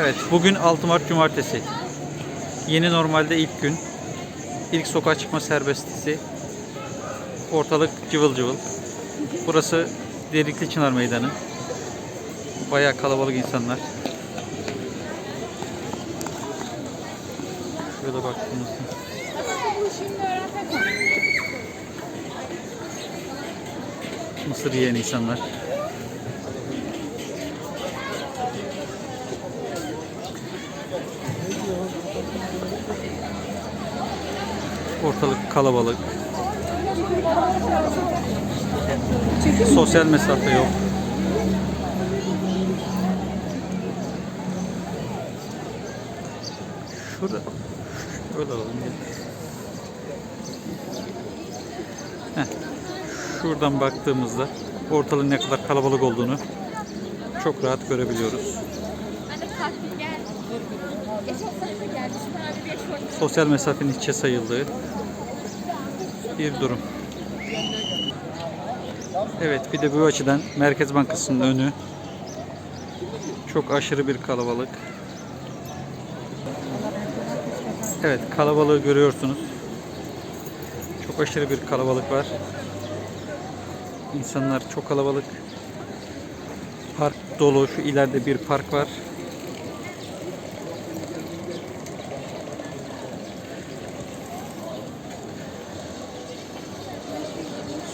Evet, bugün 6 Mart Cumartesi. Yeni normalde ilk gün. İlk sokağa çıkma serbestisi. Ortalık cıvıl cıvıl. Burası Delikli Çınar Meydanı. Bayağı kalabalık insanlar. Şöyle baktığımızda. Mısır yiyen insanlar. Ortalık kalabalık. Sosyal mesafe yok. Şurada. Şöyle alalım. Şuradan baktığımızda ortalığın ne kadar kalabalık olduğunu çok rahat görebiliyoruz. Sosyal mesafenin içe sayıldığı bir durum. Evet bir de bu açıdan Merkez Bankası'nın önü çok aşırı bir kalabalık. Evet kalabalığı görüyorsunuz. Çok aşırı bir kalabalık var. İnsanlar çok kalabalık. Park dolu. Şu ileride bir park var.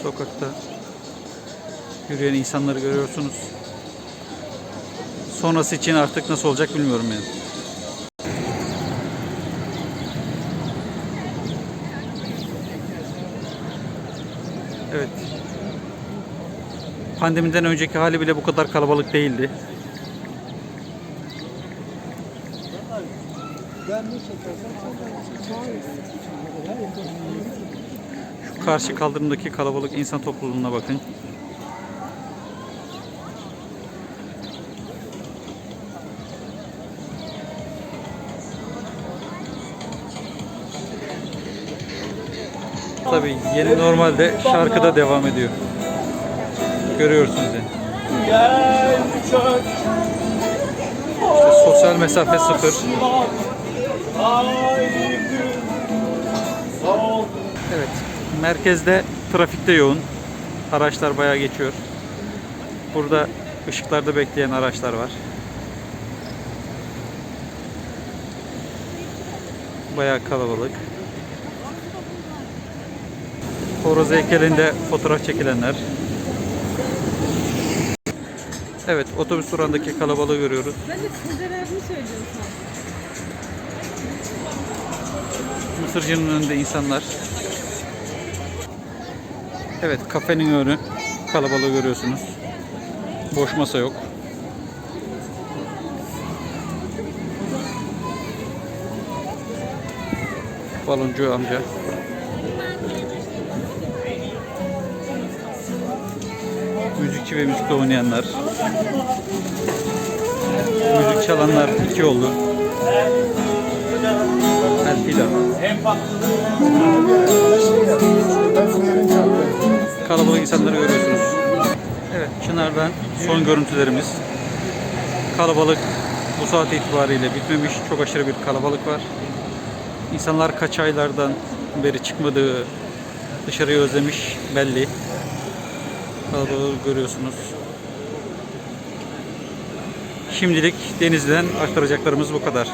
Sokakta yürüyen insanları görüyorsunuz. Sonrası için artık nasıl olacak bilmiyorum yani. Evet. Pandemiden önceki hali bile bu kadar kalabalık değildi. Şu karşı kaldırımdaki kalabalık insan topluluğuna bakın. Tabii yeni normalde şarkıda devam ediyor. Görüyorsunuz yani. İşte sosyal mesafe sıfır. Evet, merkezde trafikte yoğun. Araçlar bayağı geçiyor. Burada ışıklarda bekleyen araçlar var. Bayağı kalabalık. Horoz heykelinde fotoğraf çekilenler. Evet, otobüs durağındaki kalabalığı görüyoruz. Ben de Sezer abi söylüyorum sana. Mısırcının önünde insanlar. Evet kafenin önü kalabalığı görüyorsunuz. Boş masa yok. Baloncu amca. Müzikçi ve müzikte oynayanlar. Müzik çalanlar iki oldu. Elfida. Kalabalık insanları görüyorsunuz. Evet, Çınar'dan son görüntülerimiz. Kalabalık bu saat itibariyle bitmemiş. Çok aşırı bir kalabalık var. İnsanlar kaç aylardan beri çıkmadığı dışarıyı özlemiş belli. Kalabalığı görüyorsunuz. Şimdilik Denizli'den aktaracaklarımız bu kadar.